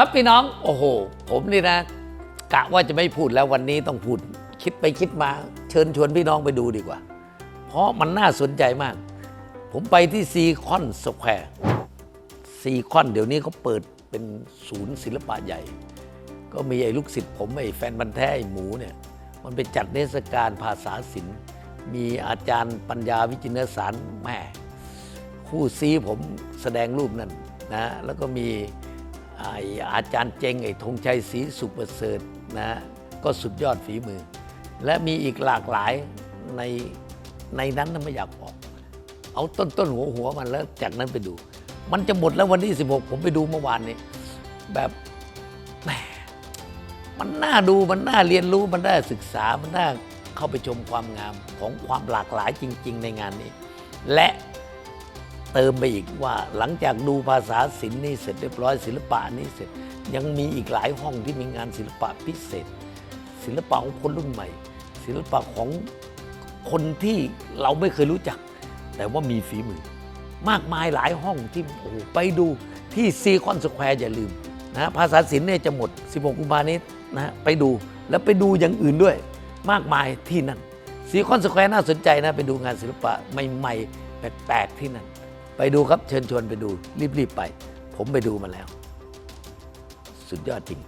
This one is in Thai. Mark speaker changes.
Speaker 1: ครับพี่น้องโอ้โห ผมนี่นะ กะว่าจะไม่พูดแล้ววันนี้ต้องพูด คิดไปคิดมา เชิญชวนพี่น้องไปดูดีกว่า เพราะมันน่าสนใจมาก ผมไปที่ซีคอนสแควร์ซีคอนเดี๋ยวนี้เขาเปิดเป็นศูนย์ศิลปะใหญ่ ก็มีไอ้ลูกศิษย์ผมไอ้แฟนบันแท้ไอ้หมูเนี่ย มันไปจัดเทศกาลภาษาศิลป์ มีอาจารย์ปัญญาวิจินสารแม่ คู่ซีผมแสดงรูปนั่นนะแล้วก็มี อาจารย์เจงไอ้ธงชัยศรีสุประเสริฐนะก็สุดยอดฝีมือ และมีอีกหลากหลายในในนั้นนะไม่อยากบอก เอาต้นต้นหัวหัวมันแล้วจากนั้นไปดู มันจะหมดแล้ววันที่ 16 ผมไปดูเมื่อวานนี้ แบบแมมันน่าดูมันน่าเรียนรู้มันน่าศึกษามันน่าเข้าไปชมความงามของความหลากหลายจริง ๆ ในงานนี้ และ เติมไปอีกว่า หลังจากดูภาษาศิลป์นี่เสร็จเรียบร้อยศิลปะนี่เสร็จ ยังมีอีกหลายห้องที่มีงานศิลปะพิเศษ ศิลปะของคนรุ่นใหม่ ศิลปะของคนที่เราไม่เคยรู้จัก แต่ว่ามีฝีมือ มากมายหลายห้องที่โอ้โหไปดูที่ซีคอนสแควร์อย่าลืมนะภาษาศิลป์เนี่ยจะหมด 16 กุมภานี้นะไปดูแล้วไปดูอย่างอื่นด้วย มากมายที่นั่นซีคอนสแควร์น่าสนใจนะ ไปดูงานศิลปะใหม่ ๆ แปลกๆที่นั่น ไปดูครับเชิญชวนไปดูรีบๆไป ผมไปดูมาแล้ว สุดยอดจริง